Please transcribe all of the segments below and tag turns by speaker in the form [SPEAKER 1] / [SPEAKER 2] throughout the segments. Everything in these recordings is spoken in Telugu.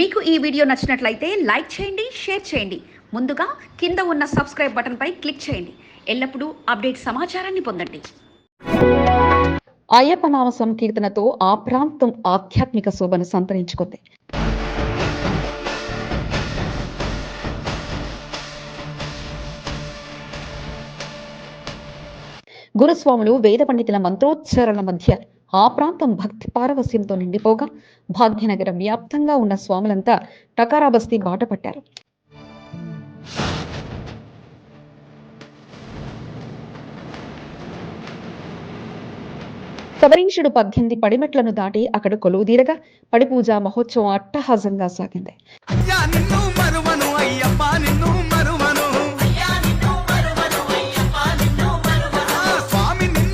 [SPEAKER 1] మీకు ఈ వీడియో నచ్చినట్లయితే లైక్ చేయండి షేర్ చేయండి. ముందుగా కింద ఉన్న సబ్స్క్రైబ్ బటన్పై క్లిక్ చేయండి. ఎల్లప్పుడూ అప్డేట్ సమాచారాన్ని పొందండి.
[SPEAKER 2] అయ్యప్ప నామ సంకీర్తనతో ఆ ప్రాంతం ఆధ్యాత్మిక శోభను సంతరించుకుంది. గురుస్వాములు వేద పండితుల మంత్రోచ్చారణ మధ్య ఆ ప్రాంతం భక్తి పారవస్యంతో నిండిపోగా భాగ్యనగరం వ్యాప్తంగా ఉన్న స్వాములంతా టకారాబస్తీ బాట పట్టారు. సవరించుడు పద్దెనిమిది పడిమెట్లను దాటి అక్కడ కొలువుదీరగా పడిపూజ మహోత్సవం అట్టహాసంగా సాగింది.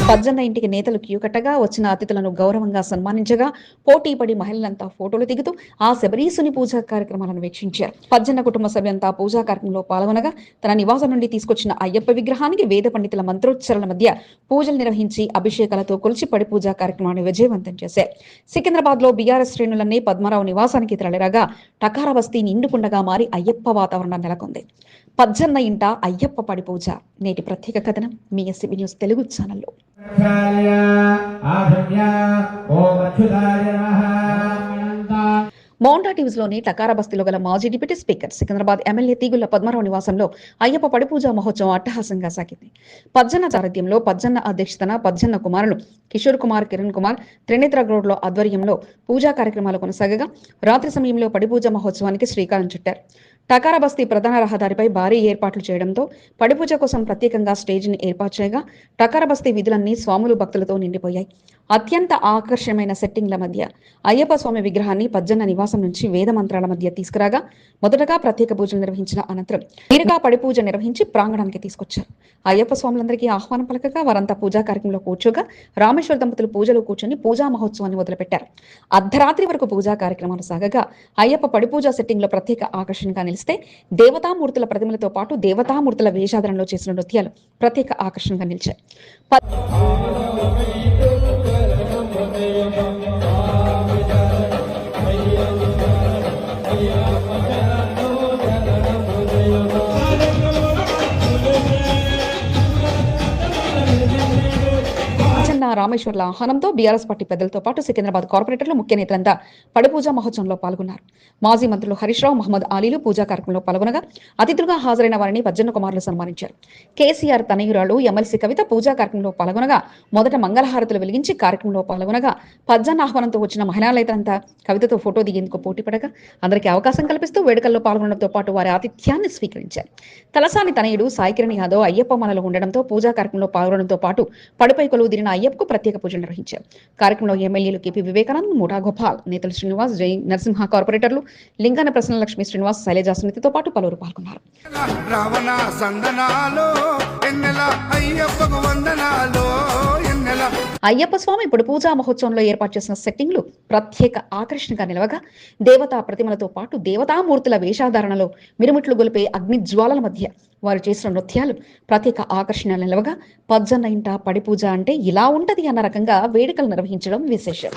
[SPEAKER 3] స్వామి
[SPEAKER 2] పజ్జన్న ఇంటికి నేతలు క్యూకట్టగా వచ్చిన అతిథులను గౌరవంగా సన్మానించగా పోటీ పడి మహిళలంతా ఫోటోలు దిగుతూ ఆ శబరీసుని పూజా కార్యక్రమాలను వీక్షించారు. పజ్జన్న కుటుంబ సభ్యులంతా పూజా కార్యక్రమంలో పాల్గొనగా తన నివాసం నుండి తీసుకొచ్చిన అయ్యప్ప విగ్రహానికి వేద పండితుల మంత్రోచ్చరణ మధ్య పూజలు నిర్వహించి అభిషేకాలతో కొలిచి పడి పూజా కార్యక్రమాన్ని విజయవంతం చేశారు. సికింద్రాబాద్లో బీఆర్ఎస్ శ్రేణులన్నీ పద్మారావు నివాసానికి తరలిరాగా టకార బస్తీ నిండుకుండగా మారి అయ్యప్ప వాతావరణం నెలకొంది. పజ్జన్న ఇంట అయ్యప్ప పడి పూజ. నేటి ప్రత్యేక కథనం మీ ఎస్సీబీ న్యూస్ తెలుగు ఛానల్లో. మౌంటా టీవీస్లోని టకార బస్తీలో గల మాజీ deputy speaker Secunderabad MLA Teegulla Padmarao నివాసంలో అయ్యప్ప పడిపూజ మహోత్సవం అట్టహాసంగా సాగింది. పజ్జన్న సారథ్యంలో పజ్జన్న అధ్యక్షతన పజ్జన్న కుమారులు కిషోర్ కుమార్ కిరణ్ కుమార్ త్రినేత్ర గ్రౌడ్లో ఆధ్వర్యంలో పూజా కార్యక్రమాలు కొనసాగగా రాత్రి సమయంలో పడిపూజ మహోత్సవానికి శ్రీకారం చుట్టారు. టకారబస్తీ ప్రధాన రహదారిపై భారీ ఏర్పాట్లు చేయడంతో పడిపూజ కోసం ప్రత్యేకంగా స్టేజిని ఏర్పాటు చేయగా టకారబస్తీ విధులన్నీ స్వాములు భక్తులతో నిండిపోయాయి. అత్యంత ఆకర్షణమైన సెట్టింగ్ల మధ్య అయ్యప్ప స్వామి విగ్రహాన్ని పజ్జన్న నివాసం నుంచి వేద మంత్రాల మధ్య తీసుకురాగా మొదటగా ప్రత్యేక పూజలు నిర్వహించిన అనంతరం నేరుగా పడి పూజ నిర్వహించి ప్రాంగణానికి తీసుకొచ్చారు. అయ్యప్ప స్వాములందరికీ ఆహ్వానం పలకగా వారంతా పూజా కార్యక్రమంలో కూర్చోగా రామేశ్వర దంపతులు పూజలో కూర్చొని పూజా మహోత్సవాన్ని మొదలుపెట్టారు. అర్ధరాత్రి వరకు పూజా కార్యక్రమాలు సాగగా అయ్యప్ప పడిపూజ సెట్టింగ్లో ప్రత్యేక ఆకర్షణగా నిలిస్తే దేవతామూర్తుల ప్రతిమలతో పాటు దేవతామూర్తుల వేషాధరణలో చేసిన నృత్యాలు ప్రత్యేక ఆకర్షణగా నిలిచాయి. రామేశ్వర్ల ఆహ్వానంతో బీఆర్ఎస్ పార్టీ పెద్దలతో పాటు సికింద్రాబాద్ కార్పొరేటర్లు ముఖ్య నేతలంతా పడపూజ మహోత్సవంలో పాల్గొన్నారు. మాజీ మంత్రులు హరీష్ రావు మహమ్మద్ ఆలీలు పూజా కార్యక్రమంలో పాల్గొనగా అతిథులుగా హాజరైన వారిని పజ్జన్న కుమారులు సన్మానించారు. కేసీఆర్ తనయురాలు ఎమ్మెల్సీ కవిత పూజా కార్యక్రమంలో పాల్గొనగా మొదట మంగళహారతులు వెలిగించి కార్యక్రమంలో పాల్గొనగా పజ్జన్న ఆహ్వానంతో వచ్చిన మహిళలైతంతా కవితతో ఫోటో దిగేందుకు పోటీ పడగా అందరికీ అవకాశం కల్పిస్తూ వేడుకల్లో పాల్గొనడంతో పాటు వారి ఆతిథ్యాన్ని స్వీకరించారు. తలసాని తనయుడు సాయికిరణ్ యాదవ్ అయ్యప్ప మనలో ఉండడంతో పూజా కార్యక్రమంలో పాల్గొనడంతో పాటు పడిపై కొలువు తీరిన అయ్యప్పకు ప్రత్యేక పూజలు నిర్వహించారు. కార్యక్రమంలో ఎమ్మెల్యేలు కేపీ వివేకానంద్ ముఠా గోపాల్ నేతలు శ్రీనివాస్ జై నరసింహ కార్పొరేటర్లు లింగాన ప్రసన్న లక్ష్మి శ్రీనివాస్ శైలజా సమితితో పాటు పలువురు పాల్గొన్నారు.
[SPEAKER 3] రావణ అయ్యప్పకు వందనాలు
[SPEAKER 2] అయ్యప్ప స్వామి. ఇప్పుడు పూజా మహోత్సవంలో ఏర్పాటు చేసిన సెట్టింగ్లు ప్రత్యేక ఆకర్షణగా నిలవగా దేవతా ప్రతిమలతో పాటు దేవతామూర్తుల వేషాధారణలో మిరుమిట్లు గొలిపే అగ్ని జ్వాలల మధ్య వారు చేసిన నృత్యాలు ప్రత్యేక ఆకర్షణ నిలవగా పజ్జన్న ఇంట పడి పూజ అంటే ఇలా ఉంటది అన్న రకంగా వేడుకలు నిర్వహించడం విశేషం.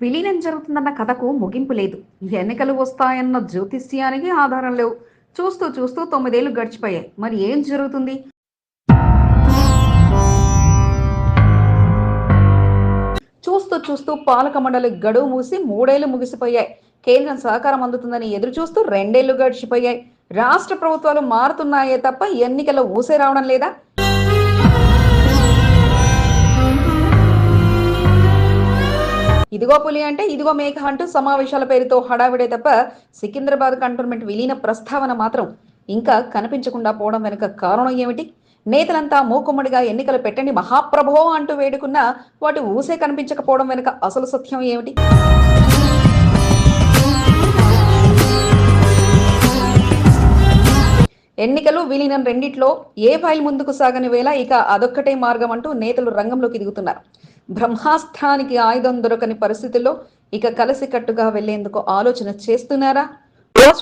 [SPEAKER 1] విలీనం జరుగుతుందన్న కథకు ముగింపు లేదు. ఎన్నికలు వస్తాయన్న జ్యోతిష్యానికి ఆధారం లేవు. చూస్తూ చూస్తూ తొమ్మిదేళ్ళు గడిచిపోయాయి. మరి ఏం జరుగుతుంది? చూస్తూ చూస్తూ పాలక మండలి గడువు మూసి మూడేళ్ళు ముగిసిపోయాయి. కేంద్రం సహకారం అందుతుందని ఎదురు చూస్తూ రెండేళ్ళు గడిచిపోయాయి. రాష్ట్ర ప్రభుత్వాలు మారుతున్నాయే తప్ప ఎన్నికల ఊసే రావడం లేదా? ఇదిగో పులి అంటే ఇదిగో మేఘ అంటూ సమావేశాల పేరుతో హడావిడే తప్ప సికింద్రాబాద్ కంటోన్మెంట్ విలీన ప్రస్తావన మాత్రం ఇంకా కనిపించకుండా పోవడం వెనుక కారణం ఏమిటి? నేతలంతా మూకుమ్మడిగా ఎన్నికలు పెట్టండి మహాప్రభో అంటూ వేడుకున్నా వాటి ఊసే కనిపించకపోవడం వెనుక అసలు సత్యం ఏమిటి? ఎన్నికలు విలీనం రెండిట్లో ఏ ఫైల్ ముందుకు సాగని వేళ ఇక అదొక్కటే మార్గం అంటూ నేతలు రంగంలోకి దిగుతున్నారు. బ్రహ్మాస్త్రానికి ఆయుధం దొరకని పరిస్థితుల్లో ఇక కలిసికట్టుగా వెళ్ళేందుకు ఆలోచన చేస్తున్నారా?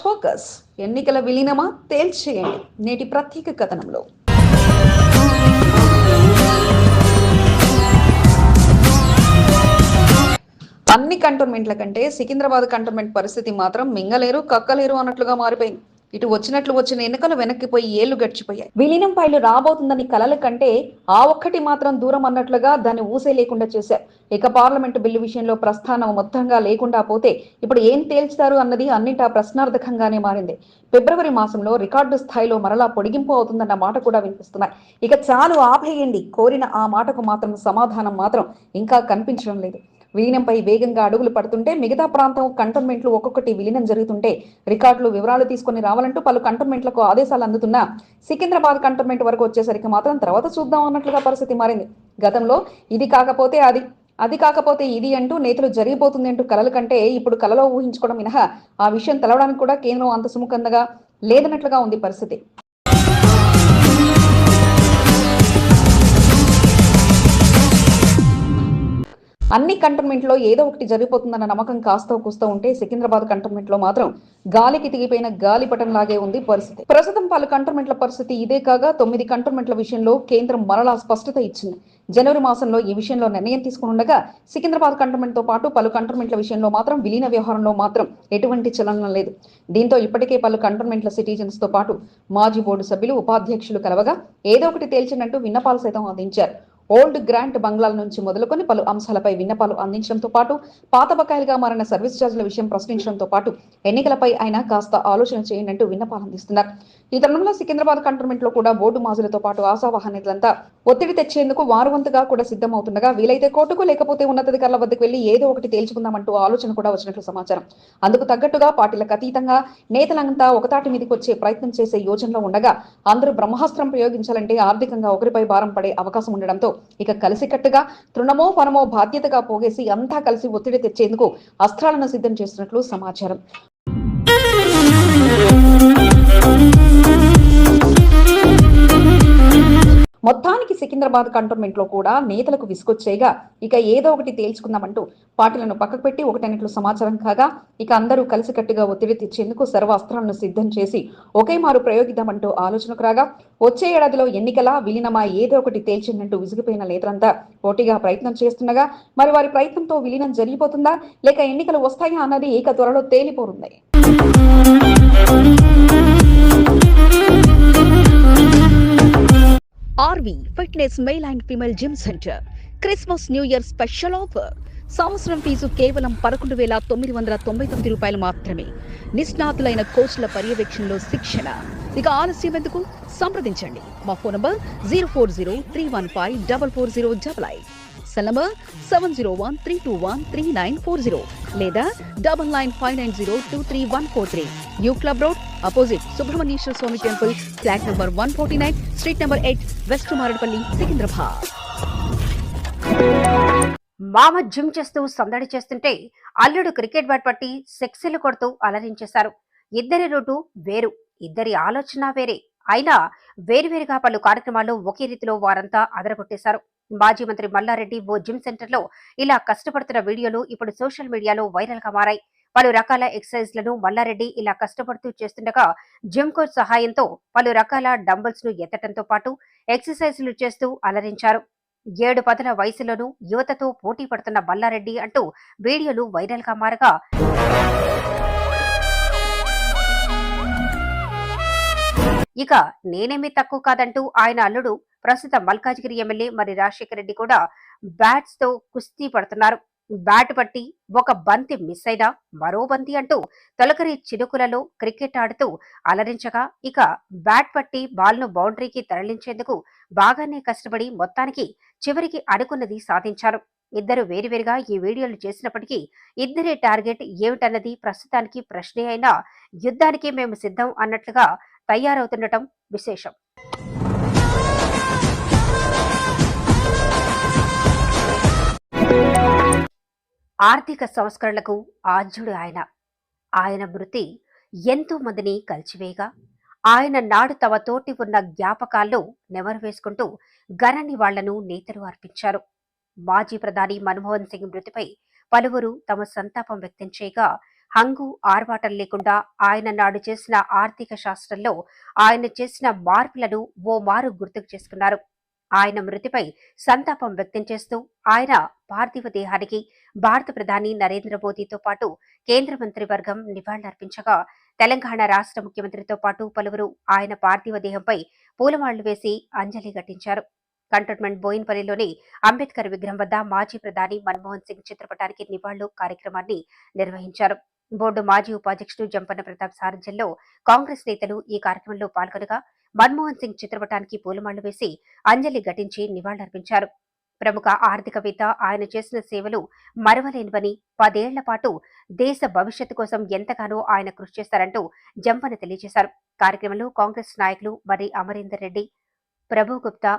[SPEAKER 1] ఫోకస్ ఎన్నికల విలీనమా? తేల్చేయండి. నేటి ప్రత్యేక కథనంలో.
[SPEAKER 2] అన్ని కంటోన్మెంట్ల కంటే సికింద్రాబాద్ కంటోన్మెంట్ పరిస్థితి మాత్రం మింగలేరు కక్కలేరు అన్నట్లుగా మారిపోయింది. ఇటు వచ్చినట్లు వచ్చిన ఎన్నికలు వెనక్కిపోయి ఏళ్ళు గడిచిపోయాయి. విలీనం పైలు రాబోతుందని కలల కంటే ఆ ఒక్కటి మాత్రం దూరం అన్నట్లుగా దాన్ని ఊసే లేకుండా చేశారు. ఇక పార్లమెంటు బిల్లు విషయంలో ప్రస్థానం మొత్తంగా లేకుండా పోతే ఇప్పుడు ఏం తేల్చుతారు అన్నది అన్నిటా ప్రశ్నార్థకంగానే మారింది. ఫిబ్రవరి మాసంలో రికార్డు స్థాయిలో మరలా పొడిగింపు అవుతుందన్న మాట కూడా వినిపిస్తున్నాయి. ఇక చాలు ఆపేయండి కోరిన ఆ మాటకు మాత్రం సమాధానం మాత్రం ఇంకా కనిపించడం లేదు. విలీనంపై వేగంగా అడుగులు పడుతుంటే మిగతా ప్రాంతం కంటోన్మెంట్లు ఒక్కొక్కటి విలీనం జరుగుతుంటే రికార్డులు వివరాలు తీసుకొని రావాలంటూ పలు కంటోన్మెంట్లకు ఆదేశాలు అందుతున్నా సికింద్రాబాద్ కంటోన్మెంట్ వరకు వచ్చేసరికి మాత్రం తర్వాత చూద్దాం అన్నట్లుగా పరిస్థితి మారింది. గతంలో ఇది కాకపోతే అది అది కాకపోతే ఇది అంటూ నేతలు జరిగిపోతుంది అంటూ కలలు కంటే ఇప్పుడు కలలో ఊహించుకోవడం మినహా ఆ విషయం తెలవడానికి కూడా కేంద్రం అంత సుముఖంగా లేదన్నట్లుగా ఉంది పరిస్థితి. అన్ని కంటోన్మెంట్లో ఏదో ఒకటి జరిగిపోతుందన్న నమ్మకం కాస్త కూస్తూ ఉంటే సికింద్రాబాద్ కంటోన్మెంట్లో మాత్రం గాలికి తిగిపోయిన గాలిపటం లాగే ఉంది పరిస్థితి. ప్రస్తుతం పలు కంటోన్మెంట్ల పరిస్థితి ఇదే కాగా తొమ్మిది కంటోన్మెంట్ల విషయంలో కేంద్రం మరలా స్పష్టత ఇచ్చింది. జనవరి మాసంలో ఈ విషయంలో నిర్ణయం తీసుకునుండగా సికింద్రాబాద్ కంటోన్మెంట్తో పాటు పలు కంటోన్మెంట్ల విషయంలో మాత్రం విలీన వ్యవహారంలో మాత్రం ఎటువంటి చలనం లేదు. దీంతో ఇప్పటికే పలు కంటోన్మెంట్ల సిటిజన్స్తో పాటు మాజీ బోర్డు సభ్యులు ఉపాధ్యక్షులు కలవగా ఏదో ఒకటి తేల్చినట్టు విన్నపాలు సైతం అందించారు. ఓల్డ్ గ్రాంట్ బంగ్లాల నుంచి మొదలుకొని పలు అంశాలపై విన్నపాలు అందించడంతో పాటు పాత బకాయిలుగా మారిన సర్వీస్ ఛార్జీల విషయం ప్రశ్నించడంతో పాటు ఎన్నికలపై ఆయన కాస్త ఆలోచన చేయండి అంటూ విన్నపాలు అందిస్తున్నారు. ఈ తరుణంలో సికింద్రాబాద్ కంటోన్మెంట్లో కూడా బోర్డు మాజులతో పాటు ఆశావాహ నేతలంతా ఒత్తిడి తెచ్చేందుకు వారవంతుగా కూడా సిద్ధమవుతుండగా వీలైతే కోర్టుకు లేకపోతే ఉన్నతాధికారుల వద్దకు వెళ్ళి ఏదో ఒకటి తేల్చుకుందామంటూ ఆలోచన కూడా వచ్చినట్లు సమాచారం. అందుకు తగ్గట్టుగా పార్టీలకు అతీతంగా నేతలంతా ఒకతాటి మీదకి వచ్చే ప్రయత్నం చేసే యోచనలో ఉండగా అందరూ బ్రహ్మాస్త్రం ప్రయోగించాలంటే ఆర్థికంగా ఒకరిపై భారం పడే అవకాశం ఉండడంతో ఇక కలిసికట్టుగా తృణమో పనమో బాధ్యతగా పోగేసి అంతా కలిసి ఒత్తిడి తెచ్చేందుకు అస్త్రాలను సిద్ధం చేస్తున్నట్లు సమాచారం. మొత్తానికి సికింద్రాబాద్ కంటోన్మెంట్లో కూడా నేతలకు విసుకొచ్చేగా ఇక ఏదో ఒకటి తేల్చుకుందామంటూ పార్టీలను పక్కకు పెట్టి ఒకటైనట్లు సమాచారం కాగా ఇక అందరూ కలిసికట్టుగా ఒత్తిడి తెచ్చేందుకు సర్వాస్త్రాలను సిద్ధం చేసి ఒకే మారు ప్రయోగిద్దామంటూ ఆలోచనకు రాగా వచ్చే ఏడాదిలో ఎన్నికల విలీనమా ఏదో ఒకటి తేల్చిందంటూ విసిగిపోయిన నేతలంతా పోటీగా ప్రయత్నం చేస్తుండగా మరి వారి ప్రయత్నంతో విలీనం జరిగిపోతుందా లేక ఎన్నికలు వస్తాయా అన్నది ఇక త్వరలో తేలిపోనుంది.
[SPEAKER 4] R V fitness male and female gym centre. Christmas new year special offer. సంవత్సరం ఫీజు కేవలం పదకొండు వేల తొమ్మిది వందల తొంభై తొమ్మిది రూపాయలు మాత్రమే. నిష్ణాతులైన కోచ్ల పర్యవేక్షణలో శిక్షణ. ఇక ఆలస్యం ఎందుకు? సంప్రదించండి. మా phone number zero four zero three one five double four zero double eight cell number seven zero one three two one three nine four zero లేదా double nine five nine zero two three one four three new club road opposite Subrahmanyeswara Swamy temple flat number one forty nine street number eight west Maredpalli Secunderabad
[SPEAKER 5] మామ జిమ్ చేస్తూ సందడి చేస్తుంటే అల్లుడు క్రికెట్ బ్యాట్ పట్టి సెక్సీలు కొడుతూ అలరించేశారు. ఇద్దరి రూటు వేరు ఇద్దరి ఆలోచన వేరే. అయినా వేరువేరుగా పలు కార్యక్రమాల్లో ఒకే రీతిలో వారంతా అదరగొట్టేశారు. మాజీ మంత్రి మల్లారెడ్డి ఓ జిమ్ సెంటర్లో ఇలా కష్టపడుతున్న వీడియోలు ఇప్పుడు సోషల్ మీడియాలో వైరల్గా మారాయి. పలు రకాల ఎక్సర్సైజ్లను మల్లారెడ్డి ఇలా కష్టపడుతూ చేస్తుండగా జిమ్ కోచ్ సహాయంతో పలు రకాల డంబుల్స్ను ఎత్తడంతో పాటు ఎక్సర్సైజ్లు చేస్తూ అలరించారు. ఏడు పదుల వయసులోనూ యువతతో పోటీ పడుతున్న మల్లారెడ్డి అంటూ వీడియోలు వైరల్గా మారగా ఇక నేనేమీ తక్కువ కాదంటూ ఆయన అల్లుడు ప్రస్తుత మల్కాజ్గిరి ఎమ్మెల్యే మరి రాజశేఖర రెడ్డి కూడా బ్యాట్స్తో కుస్తీ పడుతున్నారు. బ్యాట్ పట్టి ఒక బంతి మిస్ అయినా మరో బంతి అంటూ తొలకరి చినుకులలో క్రికెట్ ఆడుతూ అలరించగా ఇక బ్యాట్ పట్టి బాల్ను బౌండరీకి తరలించేందుకు బాగానే కష్టపడి మొత్తానికి చివరికి అనుకున్నది సాధించారు. ఇద్దరు వేరువేరుగా ఈ వీడియోలు చేసినప్పటికీ ఇద్దరే టార్గెట్ ఏమిటన్నది ప్రస్తుతానికి ప్రశ్నే అయినా యుద్ధానికి మేము సిద్ధం అన్నట్లుగా తయారవుతుండటం విశేషం. ఆర్థిక సంస్కరణలకు ఆద్యుడు ఆయన. ఆయన మృతి ఎంతో మందిని కలిచివేయగా ఆయన నాడు తమ తోటి ఉన్న జ్ఞాపకాల్లో నెమరు వేసుకుంటూ ఘన నివాళ్ళను నేతలు అర్పించారు. మాజీ ప్రధాని మన్మోహన్ సింగ్ మృతిపై పలువురు తమ సంతాపం వ్యక్తం చేయగా హంగు ఆర్వాటం లేకుండా ఆయన నాడు చేసిన ఆర్థిక శాస్త్రంలో ఆయన చేసిన మార్పులను ఓ మారు గుర్తుకు చేసుకున్నారు. ఆయన మృతిపై సంతాపం వ్యక్తం చేస్తూ ఆయన పార్థివ దేహానికి భారత ప్రధాని నరేంద్ర మోదీతో పాటు కేంద్ర మంత్రివర్గం నివాళులర్పించగా తెలంగాణ రాష్ట్ర ముఖ్యమంత్రితో పాటు పలువురు ఆయన పార్థివ దేహంపై పూలమాళ్ళు వేసి అంజలి ఘటించారు. కంటోన్మెంట్ బోయిన్పల్లిలోని అంబేద్కర్ విగ్రహం వద్ద మాజీ ప్రధాని మన్మోహన్ సింగ్ చిత్రపటానికి నివాళులు కార్యక్రమాన్ని నిర్వహించారు. బోర్డు మాజీ ఉపాధ్యక్షుడు జంపన్న ప్రతాప్ సారథ్యంలో కాంగ్రెస్ నేతలు ఈ కార్యక్రమంలో పాల్గొనగా మన్మోహన్ సింగ్ చిత్రపటానికి పూలమాళ్ళు వేసి అంజలి ఘటించి నివాళులర్పించారు. ప్రముఖ ఆర్థికవేత్త ఆయన చేసిన సేవలు మరవలేనివని పదేళ్ళ పాటు దేశ భవిష్యత్తు కోసం ఎంతగానో ఆయన కృషి చేశారంటూ జంపన తెలియజేశారు. కార్యక్రమంలో కాంగ్రెస్ నాయకులు మరి అమరీందర్ రెడ్డి ప్రభు గుప్తా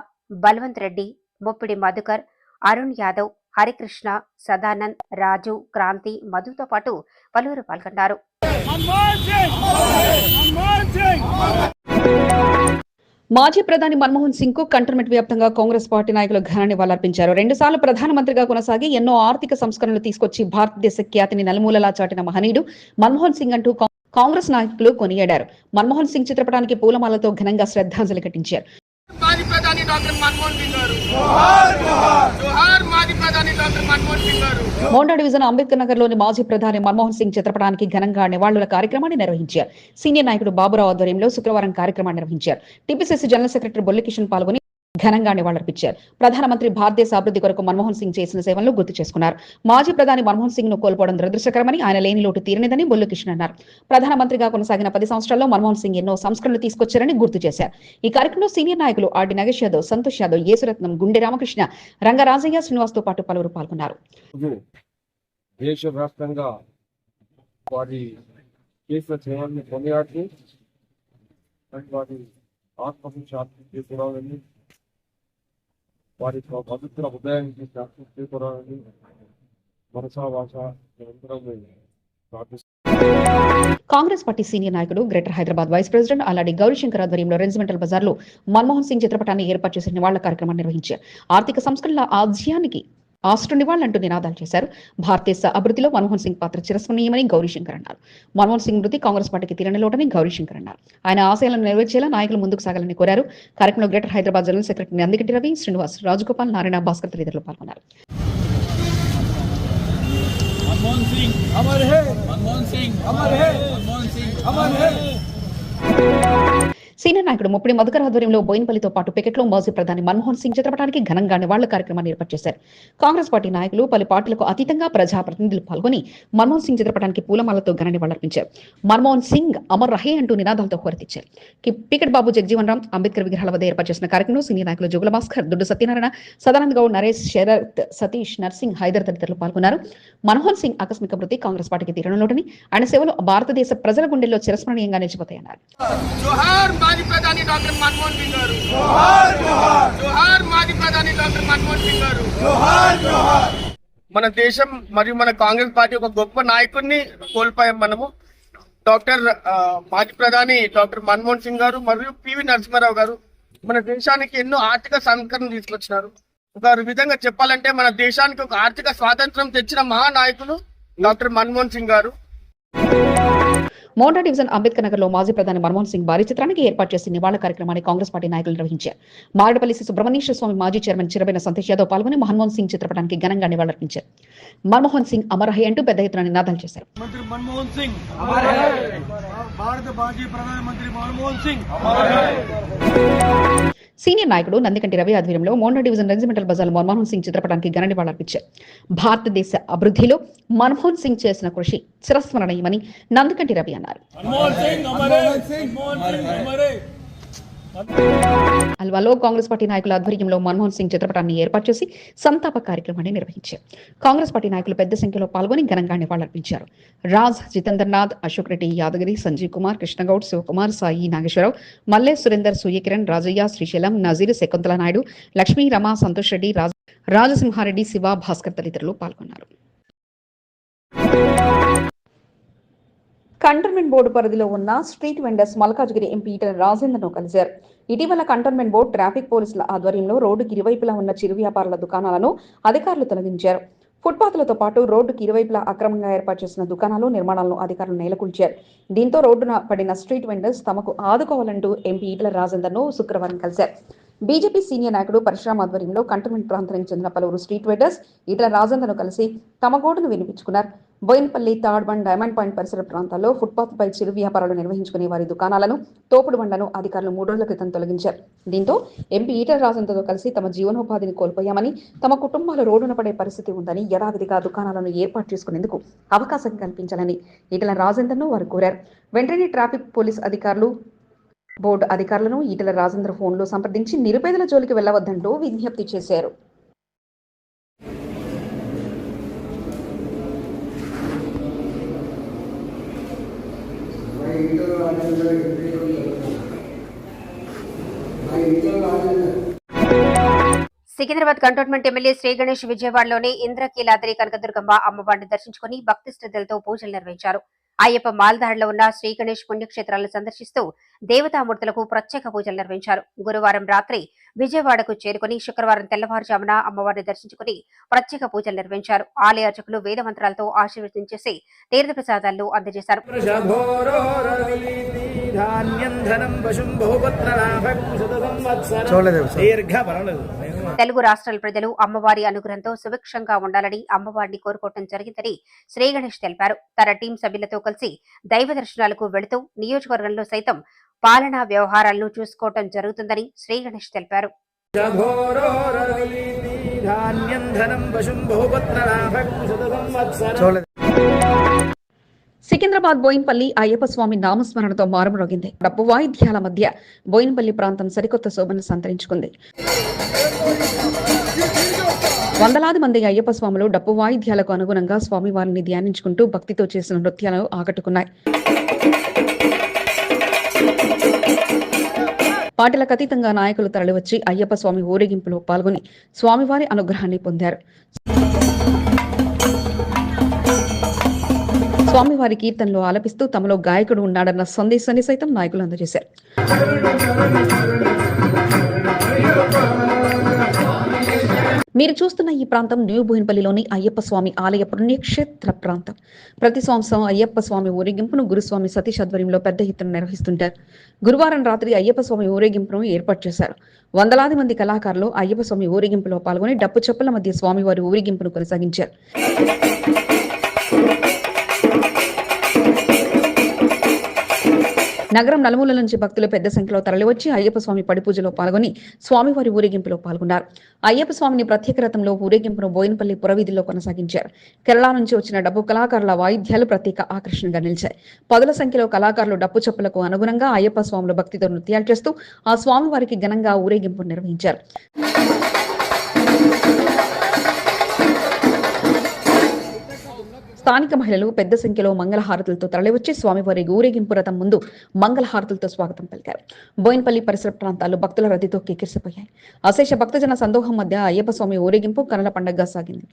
[SPEAKER 5] బల్వంత్ రెడ్డి ముప్పిడి మధుకర్ అరుణ్ యాదవ్ హరికృష్ణ సదానంద్ రాజు క్రాంతి మధుతో పాటు పలువురు పాల్గొన్నారు.
[SPEAKER 2] మాజీ ప్రధాని మన్మోహన్ సింగ్కు కంటోన్మెంట్ వ్యాప్తంగా కాంగ్రెస్ పార్టీ నాయకులు ఘన నివాళులర్పించారు. రెండుసార్లు ప్రధానమంత్రిగా కొనసాగి ఎన్నో ఆర్థిక సంస్కరణలు తీసుకొచ్చి భారతదేశ ఖ్యాతిని నలుమూలలా చాటిన మహనీయుడు మన్మోహన్ సింగ్ అంటూ కా- కాంగ్రెస్ నాయకులు కొనియాడారు. మన్మోహన్ సింగ్ చిత్రపటానికి పూలమాలతో ఘనంగా శ్రద్ధాంజలి ఘటించారు.
[SPEAKER 3] డాక్టర్ మన్మోహన్ సింగ్ గారు. జోహార్ మాజీ ప్రధాని డాక్టర్ మన్మోహన్ సింగ్ గారు.
[SPEAKER 2] మోండా డివిజన్ అంబేద్కర్ నగర్లోని మాజీ ప్రధాని మన్మోహన్ సింగ్ చిత్రపటానికి ఘనంగా నివాళుల కార్యక్రమాన్ని నిర్వహించారు. సీనియర్ నాయకుడు బాబురావు ఆధ్వర్యంలో శుక్రవారం కార్యక్రమాన్ని నిర్వహించారు. టీపీసీసీ జనరల్ సెక్రటరీ బొల్లి కిషన్ పాల్గొని ఘనంగా నివాళులర్పించారు. ప్రధానమంత్రి భారతదేశ అభివృద్ధి కొరకు మన్మోహన్ సింగ్ చేసిన సేవలను గుర్తు చేసుకున్నారు. మాజీ ప్రధాని మన్మోహన్ సింగ్ను కోల్పోవడం దురదృష్టకరమని ఆయన లేని లోటు తీరనిదని బొల్లు కిషన్ అన్నారు. ప్రధానమంత్రిగా కొనసాగిన పది సంవత్సరాల్లో మన్మోహన్ సింగ్ ఎన్నో సంస్కరణలు తీసుకొచ్చారని గుర్తు చేశారు. ఈ కార్యక్రమంలో సీనియర్ నాయకులు ఆర్డి నగేష్ యాదవ్ సంతోష్ యాదవ్ యేసురత్నం గుండె రామకృష్ణ రంగరాజయ్య శ్రీనివాస్తో పాటు పలువురు పాల్గొన్నారు.
[SPEAKER 6] రోజు దేశవ్యాప్తంగా వారి చేసిన సేవల్ని కొనియాడుతూ వారి ఆత్మకు శాంతి తీసుకురావాలని వారి యొక్క పవిత్ర ఉదయానికి శాంతి తీసుకురావాలని మనసా భాష నిరంతరం
[SPEAKER 2] కాంగ్రెస్ పార్టీ సీనియర్ నాయకుడు greater Hyderabad vice president Aladi Gourishankar ఆధ్వర్యంలో రెజిమెంటల్ బజార్లో మన్మోహన్ సింగ్ చిత్రపటాన్ని ఏర్పాటు చేసిన నివాళుల కార్యక్రమాన్ని నిర్వహించారు. ఆర్థిక సంస్కరణల ఆధ్యానికి ఆస్ట్రండి వాళ్ళు అంటూ నినాదాలు చేశారు. భారతదేశ అభివృద్ధిలో మన్మోహన్ సింగ్ పాత్ర చిరస్మరణీయమని గౌరీశంకర్ అన్నారు. మన్మోహన్ సింగ్ మృతి కాంగ్రెస్ పార్టీకి తీరని లోటని గౌరీశంకర్ అన్నారు. ఆయన ఆశయాలను నెరవేర్చేలా నాయకులు ముందుకు సాగాలని కోరారు. కార్యక్రమంలో greater Hyderabad general secretary Nandigaddi Ravi Srinivas Rajagopal Narayana Bhaskar తదితరులు పాల్గొన్నారు.
[SPEAKER 7] మన్మోహన్ సింగ్ అమర్ హే! మన్మోహన్ సింగ్ అమర్ హే! మన్మోహన్ సింగ్ అమర్ హే!
[SPEAKER 2] సీనియర్ నాయకుడు ముప్పిడి మధుకర్ ఆధ్వర్యంలో బోయినపల్లితో పాటు పికెట్లో మాజీ ప్రధాని మన్మోహన్ సింగ్ చిత్రపటానికి ఘనంగా నివాళుల కార్యక్రమాన్ని ఏర్పాటు చేశారు. కాంగ్రెస్ పార్టీ నాయకులు పలు పార్టీలకు అతీతంగా ప్రజాప్రతినిధులు పాల్గొని మన్మోహన్ సింగ్ చిత్రపటానికి పూలమాలతో ఘన నివాళులర్పించారు మన్మోహన్ సింగ్ అమర్ రహే అంటూ నినాదాలతో హోరెత్తిచ్చారు. పికెట్ బాబు జగజీవన్ రామ్ అంబేద్కర్ విగ్రహాల వద్ద ఏర్పాటు చేసిన కార్యక్రమంలో సీనియర్ నాయకులు జుగుల భాస్కర్ దుడ్డు సత్యనారాయణ సదానంద్ గౌడ్ నరేష్ శరత్ సతీష్ నర్సింగ్ హైదర్ తదితరులు పాల్గొన్నారు. మన్మోహన్ సింగ్ ఆకస్మిక మృతి కాంగ్రెస్ పార్టీకి తీరనులోటని ఆయన సేవలు భారతదేశ ప్రజల గుండెల్లో చిరస్మరణీయంగా నిలిచిపోతాయన్నారు.
[SPEAKER 3] మాజీ ప్రధాని డాక్టర్ మన్మోహన్ సింగ్ గారు. జోహార్ మాజీ ప్రధాని డాక్టర్ మన్మోహన్ సింగ్ గారు. మన దేశం మరియు మన కాంగ్రెస్ పార్టీ ఒక గొప్ప నాయకుడిని కోల్పోయాం మనము. డాక్టర్ మాజీ ప్రధాని డాక్టర్ మన్మోహన్ సింగ్ గారు మరియు పివి నరసింహారావు గారు మన దేశానికి ఎన్నో ఆర్థిక సంస్కరణ తీసుకొచ్చినారు. ఒక విధంగా చెప్పాలంటే మన దేశానికి ఒక ఆర్థిక స్వాతంత్రం తెచ్చిన మహానాయకులు డాక్టర్ మన్మోహన్ సింగ్ గారు.
[SPEAKER 2] మోండా డివిజన్ అంబేద్కర్ నగర్లో మాజీ ప్రధాని మన్మోహన్ సింగ్ భారీ చిత్రానికి ఏర్పాటు చేసిన నివాళ కార్యక్రమాన్ని కాంగ్రెస్ పార్టీ నాయకులు నిర్వహించారు. మారడపల్లి సుబ్రహ్మణ్యేశ్వర స్వామి మాజీ చైర్మన్ చిరబైన సంతేష్ యాదవ్ పాల్గొని మన్మోహన్ సింగ్ చిత్రపటానికి ఘనంగా నివాళులర్పించారు. మన్మోహన్ సింగ్ అమరహే అంటూ పెద్ద ఎత్తున నినాదాలు చేశారు. సీనియర్ నాయకుడు నందికంటి రవి ఆధ్వర్యంలో Monda division regimental bazaar Manmohan Singh చిత్రపటానికి ఘన నివాళులర్పించారు. భారతదేశ అభివృద్ధిలో మన్మోహన్ సింగ్ చేసిన కృషి చిరస్మరణీయమని నందికంటి రవి అన్నారు. అల్వాలో కాంగ్రెస్ పార్టీ నాయకుల ఆధ్వర్యంలో మన్మోహన్ సింగ్ చిత్రపటాన్ని ఏర్పాటు చేసి సంతాప కార్యక్రమాన్ని నిర్వహించారు. కాంగ్రెస్ పార్టీ నాయకులు పెద్ద సంఖ్యలో పాల్గొని ఘనంగా నివాళులర్పించారు. రాజ్ జితేందర్ నాథ్ అశోక్ రెడ్డి యాదగిరి సంజీవ్ కుమార్ కృష్ణగౌడ్ శివకుమార్ సాయి నాగేశ్వరరావు మల్లె సురేందర్ సూర్యకిరణ్ రాజయ్య శ్రీశైలం నజీర్ శకుంతల నాయుడు లక్ష్మీ రమ సంతోష్ రెడ్డి రాజసింహారెడ్డి శివ భాస్కర్ తదితరులు పాల్గొన్నారు. కంటోన్మెంట్ బోర్డు పరిధిలో ఉన్న street vendors Malkajgiri MP Etela రాజేందర్ను కలిశారు. ఇటీవల కంటోన్మెంట్ బోర్డు ట్రాఫిక్ పోలీసుల ఆధ్వర్యంలో రోడ్డుకి ఇరువైపులా ఉన్న చిరు వ్యాపారుల దుకాణాలను అధికారులు తొలగించారు. ఫుట్పాత్లతో పాటు రోడ్డుకి ఇరువైపులా అక్రమంగా ఏర్పాటు చేసిన దుకాణాలు నిర్మాణాలను అధికారులు నెలకొల్చారు. దీంతో రోడ్డున పడిన స్ట్రీట్ వెండర్స్ తమకు ఆదుకోవాలంటూ ఎంపీ ఈటల రాజేందర్ను శుక్రవారం కలిశారు. బీజేపీ సీనియర్ నాయకుడు పరశురామ్ ఆధ్వర్యంలో కంటోన్మెంట్ ప్రాంతానికి చెందిన పలువురు స్ట్రీట్ వెండర్స్ ఈటల రాజేందర్ను కలిసి తమ గోడును వినిపించుకున్నారు. బోయిన్పల్లి తాడ్బండ్ డైమండ్ పాయింట్ పరిసర ప్రాంతాల్లో ఫుట్పాత్ పై చిరు వ్యాపారాలు నిర్వహించుకునే వారి దుకాణాలను తోపుడు బండ్లను అధికారులు మూడు రోజుల క్రితం తొలగించారు. దీంతో ఎంపీ ఈటల రాజంతో కలిసి తమ జీవనోపాధిని కోల్పోయామని తమ కుటుంబాలు రోడ్డున పడే పరిస్థితి ఉందని యథావిధిగా దుకాణాలను ఏర్పాటు చేసుకునేందుకు అవకాశం కల్పించాలని ఈటల రాజేందర్ను వారు కోరారు. వెంటనే ట్రాఫిక్ పోలీస్ అధికారులు బోర్డు అధికారులను ఈటల రాజేంద్ర ఫోన్లో సంప్రదించి నిరుపేదల జోలికి వెళ్ళవద్దంటూ విజ్ఞప్తి చేశారు.
[SPEAKER 5] సికింద్రాబాద్ కంటోన్మెంట్ ఎమ్మెల్యే శ్రీ గణేష్ విజయవాడలోని ఇంద్రకీలాద్రి కనకదుర్గమ్మ అమ్మవారిని దర్శించుకుని భక్తి శ్రద్ధలతో పూజలు నిర్వహించారు. అయ్యప్ప మాల్దాడిలో ఉన్న శ్రీ గణేష్ పుణ్యక్షేత్రాలను సందర్శిస్తూ దేవతామూర్తులకు ప్రత్యేక పూజలు నిర్వహించారు. గురువారం రాత్రి విజయవాడకు చేరుకుని శుక్రవారం తెల్లవారుజామున అమ్మవారిని దర్శించుకుని ప్రత్యేక పూజలు నిర్వహించారు. ఆలయ అర్చకులు వేద మంత్రాలతో ఆశీర్వదించేసి తీర్థప్రసాదాలను అందజేశారు. తెలుగు రాష్ట్రాల ప్రజలు అమ్మవారి అనుగ్రహంతో సుభిక్షంగా ఉండాలని అమ్మవారిని కోరుకోవటం జరిగిందని శ్రీ గణేష్ తెలిపారు. తన టీం సభ్యులతో కలిసి దైవ దర్శనాలకు వెళుతూ నియోజకవర్గంలో సైతం పాలనా వ్యవహారాలను చూసుకోవటం జరుగుతుందని శ్రీ గణేష్ తెలిపారు.
[SPEAKER 2] సికింద్రాబాద్ బోయిన్పల్లి అయ్యప్ప స్వామి నామస్మరణతో మారుమ్రోగింది. డబ్బు వాయిద్యాల మధ్య బోయిన్పల్లి ప్రాంతం సరికొత్త శోభను సంతరించుకుంది. వందలాది మంది అయ్యప్ప స్వాములు డప్పు వాయిద్యాలకు అనుగుణంగా స్వామివారిని ధ్యానించుకుంటూ భక్తితో చేసిన నృత్యాలు ఆకట్టుకున్నాయి. పాటలకు అతీతంగా నాయకులు తరలివచ్చి అయ్యప్ప స్వామి ఊరేగింపులో పాల్గొని స్వామివారి అనుగ్రహాన్ని పొందారు. స్వామివారి కీర్తనలో ఆలపిస్తూ తమలో గాయకుడు ఉన్నాడన్న సందేశాన్ని సైతం నాయకులు అందజేశారు. మీరు చూస్తున్న ఈ ప్రాంతం న్యూ బోయినపల్లిలోని అయ్యప్ప స్వామి ఆలయ పుణ్యక్షేత్ర ప్రాంతం. ప్రతి సంవత్సరం అయ్యప్ప స్వామి ఊరేగింపును గురుస్వామి సతీష్ ఆధ్వర్యంలో పెద్ద ఎత్తున నిర్వహిస్తుంటారు. గురువారం రాత్రి అయ్యప్ప స్వామి ఊరేగింపును ఏర్పాటు చేశారు. వందలాది మంది కళాకారులు అయ్యప్ప స్వామి ఊరేగింపులో పాల్గొని డప్పు చెప్పుల మధ్య స్వామివారి ఊరేగింపును కొనసాగించారు. నగరం నలుమూల నుంచి భక్తులు పెద్ద సంఖ్యలో తరలివచ్చి అయ్యప్ప స్వామి పడిపూజలో పాల్గొని స్వామివారి ఊరేగింపులో పాల్గొన్నారు. అయ్యప్ప స్వామిని ప్రత్యేక రథంలో ఊరేగింపును బోయినపల్లి పురవీధిలో కొనసాగించారు. కేరళ నుంచి వచ్చిన డబ్బు కళాకారుల వాయిద్యాలు ప్రత్యేక ఆకర్షణగా నిలిచాయి. పదుల సంఖ్యలో కళాకారులు డప్పు చప్పులకు అనుగుణంగా అయ్యప్ప స్వాములు భక్తితో నృత్యాలు చేస్తూ ఆ స్వామివారికి ఘనంగా ఊరేగింపు నిర్వహించారు. స్థానిక మహిళలు పెద్ద సంఖ్యలో మంగళహారతులతో తరలివచ్చి స్వామివారి ఊరేగింపు రథం ముందు మంగళహారతులతో స్వాగతం పలికారు. బోయిన్పల్లి పరిసర ప్రాంతాలు భక్తుల రద్దీతో కిక్కిరిసిపోయాయి అశేష భక్తజన సందోహం మధ్య అయ్యప్ప స్వామి ఊరేగింపు కనుల పండగగా సాగింది.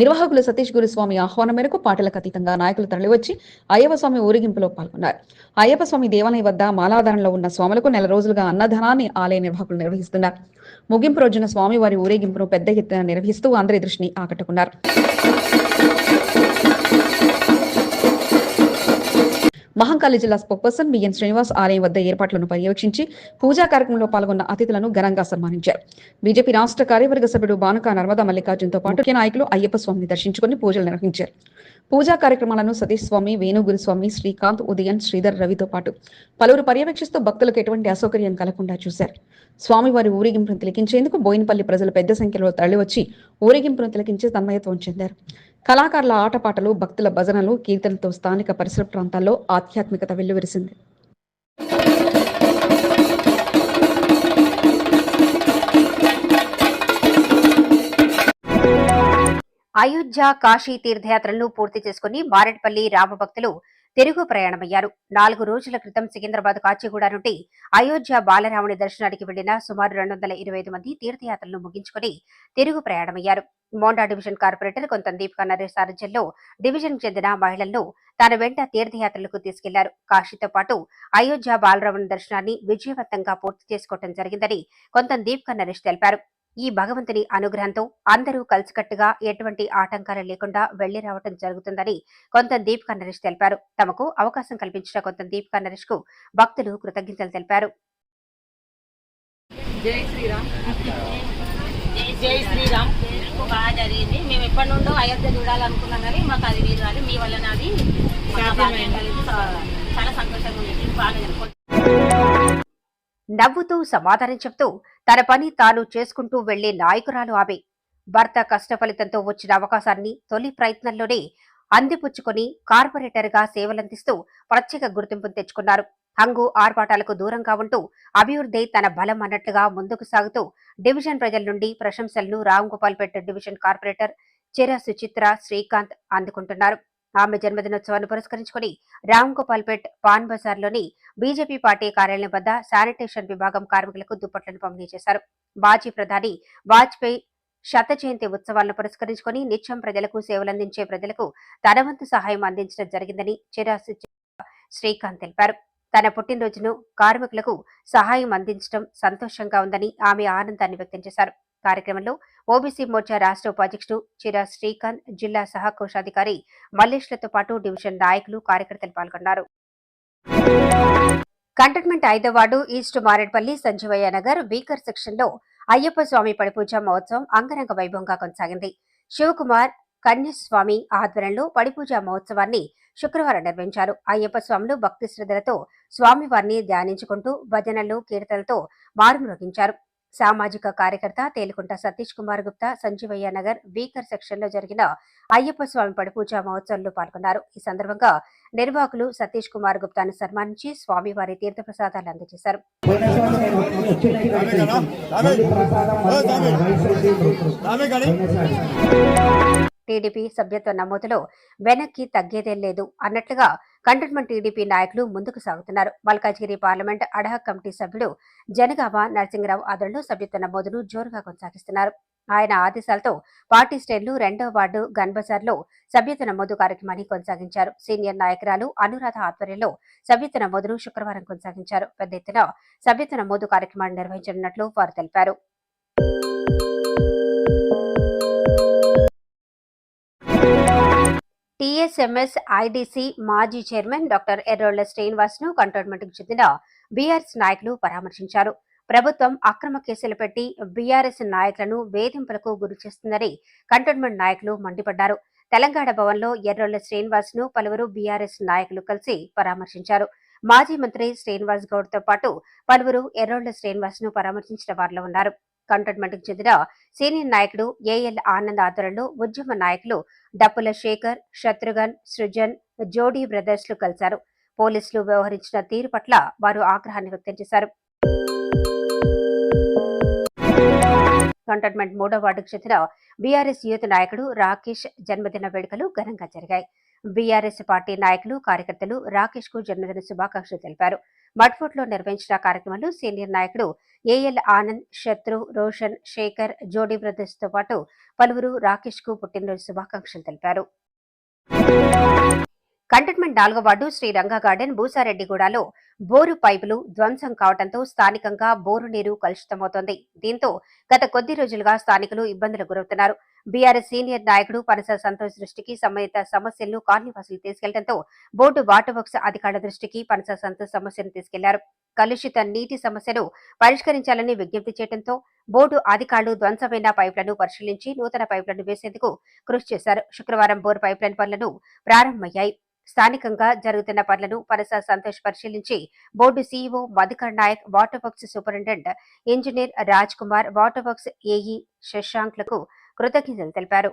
[SPEAKER 2] నిర్వాహకులు సతీష్ గురుస్వామి ఆహ్వానం మేరకు పాటలకు అతీతంగా నాయకులు తరలివచ్చి అయ్యప్ప స్వామి ఊరేగింపులో పాల్గొన్నారు. అయ్యప్ప స్వామి దేవాలయం వద్ద మాలాధారంలో ఉన్న స్వాములకు నెల రోజులుగా అన్నదానాన్ని ఆలయ నిర్వాహకులు నిర్వహిస్తున్నారు. ముగింపు రోజున స్వామివారి ఊరేగింపును పెద్ద ఎత్తున నిర్వహిస్తూ అందరి దృష్టిని ఆకట్టుకున్నారు. మహంకాళి జిల్లా స్పోక్పర్సన్ బిఎన్ శ్రీనివాస్ ఆలయం వద్ద ఏర్పాట్లను పర్యవేక్షించి పూజా కార్యక్రమంలో పాల్గొన్న అతిథులను ఘనంగా సన్మానించారు. బీజేపీ రాష్ట్ర కార్యవర్గ సభ్యుడు బానుక నర్మదా మల్లికార్జున్తో పాటు నాయకులు అయ్యప్ప స్వామిని దర్శించుకుని పూజలు నిర్వహించారు. పూజా కార్యక్రమాలను సతీష్ స్వామి వేణుగురుస్వామి శ్రీకాంత్ ఉదయన్ శ్రీధర్ రవితో పాటు పలువురు పర్యవేక్షిస్తూ భక్తులకు ఎటువంటి అసౌకర్యం కలగకుండా చూశారు. స్వామివారి ఊరేగింపును తిలకించేందుకు బోయినపల్లి ప్రజలు పెద్ద సంఖ్యలో తరలివచ్చి ఊరేగింపును తిలకించి తన్మయత్వం చెందారు. కళాకారుల ఆటపాటలు భక్తుల భజనలు కీర్తనలతో స్థానిక పరిసర ప్రాంతాల్లో ఆధ్యాత్మికత వెల్లువిరిసింది.
[SPEAKER 5] అయోధ్య కాశీ తీర్థయాత్రలను పూర్తి చేసుకుని మారేడుపల్లి రామభక్తులు తిరుగు ప్రయాణమయ్యారు. నాలుగు రోజుల క్రితం సికింద్రాబాద్ కాచిగూడ నుండి అయోధ్య బాలరాముని దర్శనానికి వెళ్ళిన సుమారు రెండు వందల ఇరవై ఐదు మంది తీర్థయాత్రలను ముగించుకుని తిరుగు ప్రయాణమయ్యారు. మోండా డివిజన్ కార్పొరేటర్ కొంత దీపికా నరేష్ సారథ్యంలో డివిజన్ చెందిన మహిళలను తన వెంట తీర్థయాత్రలకు తీసుకెళ్ళారు. కాశీతో పాటు అయోధ్య బాలరాముని దర్శనాన్ని విజయవంతంగా పూర్తి చేసుకోవడం జరిగిందని కొంత దీపికా నరేష్ తెలిపారు. ఈ భగవంతుని అనుగ్రహంతో అందరూ కలిసికట్టుగా ఎటువంటి ఆటంకాలు లేకుండా వెళ్ళి రావటం జరుగుతుందని కొంత దీపికా నరేష్ తెలిపారు. తమకు అవకాశం కల్పించిన కొంత దీపికా నరేష్కు భక్తులు కృతజ్ఞతలు తెలిపారు.
[SPEAKER 8] జై శ్రీరామ్. జై శ్రీరామ్. బాగా జరిగింది. మేము ఎప్పటి నుండో అయోధ్య చూడాలనుకున్నాం కానీ మాకు అది వీలు రాదు మీ వల్ల అది చాలా సంతోషంగా ఉంది. బాగా
[SPEAKER 5] నవ్వుతూ సమాధానం చెప్తూ తన పని తాను చేసుకుంటూ వెళ్ళే నాయకురాలు ఆమె. భర్త కష్ట ఫలితంతో వచ్చిన అవకాశాన్ని తొలి ప్రయత్నంలోనే అందిపుచ్చుకొని కార్పొరేటర్గా సేవలందిస్తూ ప్రత్యేక గుర్తింపు తెచ్చుకున్నారు. హంగు ఆర్పాటాలకు దూరంగా ఉంటూ అభివృద్ధి తన బలం అన్నట్లుగా ముందుకు సాగుతూ డివిజన్ ప్రజల నుండి ప్రశంసలను Ramgopalpet division corporator Chira Suchitra Srikanth అందుకుంటున్నారు. ఆమె జన్మదినోత్సవాన్ని పురస్కరించుకుని రామ్ గోపాల్పేట్ పాన్ బజార్లోని బీజేపీ పార్టీ కార్యాలయం వద్ద శానిటేషన్ విభాగం కార్మికులకు దుప్పట్లను పంపిణీ చేశారు. మాజీ ప్రధాని వాజ్పేయి శత జయంతి ఉత్సవాలను పురస్కరించుకుని నిత్యం ప్రజలకు సేవలందించే ప్రజలకు తన వంతు సహాయం అందించడం జరిగిందని చిరాసు శ్రీకాంత్ తెలిపారు. తన పుట్టినరోజును కార్మికులకు సహాయం అందించడం సంతోషంగా ఉందని ఆమె ఆనందాన్ని వ్యక్తం చేశారు. కార్యక్రమంలో ఓబీసీ మోర్చా రాష్ట్ర ఉపాధ్యక్షుడు చిరా శ్రీకాంత్ జిల్లా సహకోశాధికారి మల్లేష్లతో పాటు డివిజన్ నాయకులు కార్యకర్తలు పాల్గొన్నారు. కంటోన్మెంట్ ఐదో ward east Marredpally Sanjeevaiah Nagar weaker సెక్షన్లో అయ్యప్ప స్వామి పడిపూజ మహోత్సవం అంగరంగ వైభవంగా కొనసాగింది. శివకుమార్ కన్యస్వామి ఆధ్వర్యంలో పడిపూజ మహోత్సవాన్ని శుక్రవారం నిర్వహించారు. అయ్యప్ప స్వాములు భక్తి శ్రద్ధలతో స్వామివారిని ధ్యానించుకుంటూ భజనలు కీర్తనలతో మారుమ్రోగించారు. సామాజిక కార్యకర్త తేలికుంట సతీష్ కుమార్ గుప్తా సంజీవయ్య నగర్ వీకర్ సెక్షన్లో జరిగిన అయ్యప్ప స్వామి పడిపూజ మహోత్సవంలో పాల్గొన్నారు. ఈ సందర్భంగా నిర్వాహకులు సతీష్ కుమార్ గుప్తాను సన్మానించి స్వామివారి తీర్థప్రసాదాలు అందజేశారు. టీడీపీ సభ్యత్వ నమోదులో వెనక్కి తగ్గేదేం లేదు అన్నట్లుగా కంటోన్మెంట్ టీడీపీ నాయకులు ముందుకు సాగుతున్నారు. మల్కాజ్గిరి పార్లమెంట్ అడహక్ కమిటీ సభ్యుడు జనగామ నరసింహరావు ఆధ్వర్యంలో సభ్యత్వ నమోదును జోరుగా కొనసాగిస్తున్నారు. ఆయన ఆదేశాలతో పార్టీ శ్రేణులు రెండవ వార్డు గన్బజార్లో సభ్యత నమోదు కార్యక్రమాన్ని కొనసాగించారు. సీనియర్ నాయకురాలు అనురాధ ఆధ్వర్యంలో సభ్యత నమోదును శుక్రవారం కొనసాగించారు. పెద్ద ఎత్తున సభ్యత నమోదు కార్యక్రమాన్ని నిర్వహించనున్నట్లు వారు తెలిపారు. టీఎస్ఎంఎస్ ఐడిసి మాజీ చైర్మన్ డాక్టర్ ఎర్రోళ్ళ శ్రీనివాస్ను కంటోన్మెంట్కు చెందిన బీఆర్ఎస్ నాయకులు పరామర్శించారు. ప్రభుత్వం అక్రమ కేసులు పెట్టి బీఆర్ఎస్ నాయకులను వేధింపులకు గురి చేస్తుందని కంటోన్మెంట్ నాయకులు మండిపడ్డారు. తెలంగాణ భవన్లో ఎర్రోళ్ళ శ్రీనివాస్ను పలువురు బీఆర్ఎస్ నాయకులు కలిసి పరామర్శించారు. మాజీ మంత్రి శ్రీనివాస్ గౌడ్తో పాటు పలువురు ఎర్రోళ్ళ శ్రీనివాస్ను పరామర్శించిన వారిలో ఉన్నారు. కంటోన్మెంట్కు చెందిన సీనియర్ నాయకుడు ఏఎల్ ఆనంద్ ఆధ్వర్యంలో ఉద్యమ నాయకులు డప్పుల శేఖర్ శత్రుఘ్న్ సృజన్ జోడీ బ్రదర్స్లు కలిశారు. పోలీసులు వ్యవహరించిన తీరు పట్ల వారు ఆగ్రహాన్ని వ్యక్తం చేశారు. కంటోన్మెంట్ మూడో వార్డుకు చెందిన బీఆర్ఎస్ యూత్ నాయకుడు రాకేష్ జన్మదిన వేడుకలు ఘనంగా జరిగాయి. బీఆర్ఎస్ పార్టీ నాయకులు కార్యకర్తలు రాకేష్కు జన్మదిన శుభాకాంక్షలు తెలిపారు. మడ్ఫోర్ట్ నిర్వహించిన కార్యక్రమంలో సీనియర్ నాయకుడు ఏఎల్ ఆనంద్ శత్రు రోషన్ శేఖర్ జోడీ బ్రదర్స్తో పాటు పలువురు రాకేష్కు పుట్టినరోజు శుభాకాంక్షలు తెలిపారు. కంటోన్మెంట్ నాలుగో వార్డు శ్రీ రంగా గార్డెన్ భూసారెడ్డిగూడలో బోరు పైపులు ధ్వంసం కావడంతో స్థానికంగా బోరు నీరు కలుషితమవుతోంది. దీంతో గత కొద్ది రోజులుగా స్థానికులు ఇబ్బందులు గురవుతున్నారు. బీఆర్ఎస్ సీనియర్ నాయకుడు పనస సంతోష్ దృష్టికి సంబంధిత సమస్యలను కాలనీవాసులు తీసుకెళ్ళడంతో బోర్డు వాటర్ వర్క్స్ అధికారుల దృష్టికి పనస సంతోష్ సమస్యను తీసుకెళ్ళారు. కలుషిత నీటి సమస్యను పరిష్కరించాలని విజ్ఞప్తి చేయడంతో బోర్డు అధికారులు ధ్వంసమైన పైపులను పరిశీలించి నూతన పైపులను వేసేందుకు కృషి చేశారు. శుక్రవారం బోర్ పైప్లైన్ పనులను ప్రారంభమయ్యాయి. స్థానికంగా జరుగుతున్న పనులను పరస సంతోష్ పరిశీలించి board CEO Madhukar Nayak water works superintendent engineer Raj Kumar water works AE శశాంక్లకు కృతజ్ఞతలు తెలిపారు.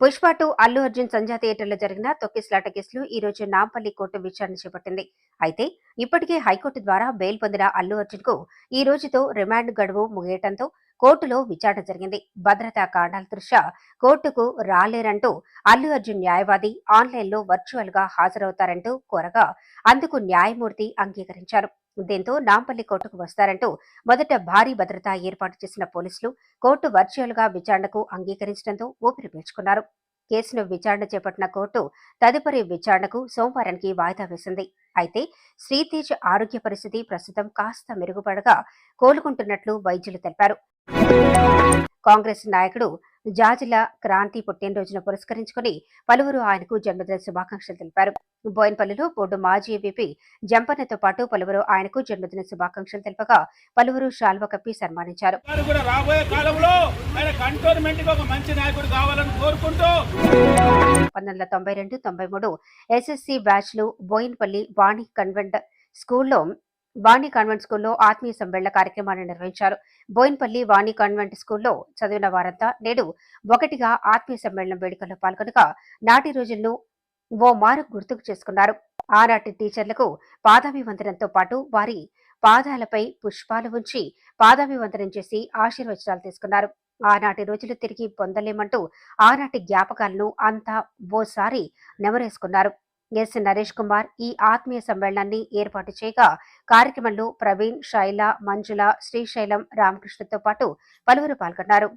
[SPEAKER 5] పుష్ప టూ అల్లు అర్జున్ సంధ్యా థియేటర్లో జరిగిన తొక్కిస్లాట కేసులో ఈ రోజు నాంపల్లి కోర్టు విచారణ చేపట్టింది. అయితే ఇప్పటికే హైకోర్టు ద్వారా బెయిల్ పొందిన అల్లు అర్జున్కు ఈ రోజుతో రిమాండ్ గడువు ముగియటంతో కోర్టులో విచారణ జరిగింది. భద్రతా కారణాల దృష్ట్యా కోర్టుకు రాలేరంటూ అల్లు అర్జున్ న్యాయవాది ఆన్లైన్లో వర్చువల్గా హాజరవుతారంటూ కోరగా అందుకు న్యాయమూర్తి అంగీకరించారు. దీంతో నాంపల్లి కోర్టుకు వస్తారంటూ మొదట భారీ భద్రత ఏర్పాటు చేసిన పోలీసులు కోర్టు వర్చువల్గా విచారణకు అంగీకరించడంతో ఊపిరి పీల్చుకున్నారు. కేసును విచారణ చేపట్టిన కోర్టు తదుపరి విచారణకు సోమవారానికి వాయిదా వేసింది. అయితే శ్రీతేజ్ ఆరోగ్య పరిస్థితి ప్రస్తుతం కాస్త మెరుగుపడగా కోలుకుంటున్నట్లు వైద్యులు తెలిపారు. కాంగ్రెస్ నాయకుడు జాజిల క్రాంతి పుట్టినరోజును పురస్కరించుకుని పలువురు ఆయనకు జన్మదిన శుభాకాంక్షలు తెలిపారు. బోయిన్పల్లిలో బోర్డు మాజీ ఎంపీ జంపన్నతో పాటు పలువురు ఆయనకు జన్మదిన శుభాకాంక్షలు తెలుపగా పలువురు శాల్వ కప్పి సన్మానించారు. పంతొమ్మిది వందల తొంభై రెండు తొంభై మూడు ఎస్ఎస్సి బ్యాచ్లు బోయిన్పల్లి వాణి కన్వెంట్ స్కూల్లో వాణి కాన్వెంట్ స్కూల్లో ఆత్మీయ సమ్మేళన కార్యక్రమాన్ని నిర్వహించారు. బోయిన్పల్లి వాణి కాన్వెంట్ స్కూల్లో చదివిన వారంతా నేడు ఒకటిగా ఆత్మీయ సమ్మేళనం వేడుకల్లో పాల్గొనగా నాటి రోజులను ఓ మారు గుర్తుకు చేసుకున్నారు. ఆనాటి టీచర్లకు పాదాభివందనంతో పాటు వారి పాదాలపై పుష్పాలు ఉంచి పాదాభివందనం చేసి ఆశీర్వచనాలు తీసుకున్నారు. ఆనాటి రోజులు తిరిగి పొందలేమంటూ ఆనాటి జ్ఞాపకాలను అంతా ఓసారి నెమరేసుకున్నారు. ఎస్. నరేష్ కుమార్ ఈ ఆత్మీయ సమ్మేళనాన్ని ఏర్పాటు చేయగా కార్యక్రమంలో ప్రవీణ్ శైల మంజుల శ్రీశైలం రామకృష్ణతో పాటు పలువురు పాల్గొన్నారు.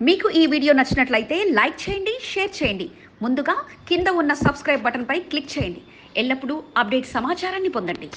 [SPEAKER 2] మీకు ఈ వీడియో నచ్చినట్లయితే లైక్ చేయండి షేర్ చేయండి. ముందుగా కింద ఉన్న సబ్స్క్రైబ్ బటన్పై క్లిక్ చేయండి. ఎల్లప్పుడూ అప్డేట్ సమాచారాన్ని పొందండి.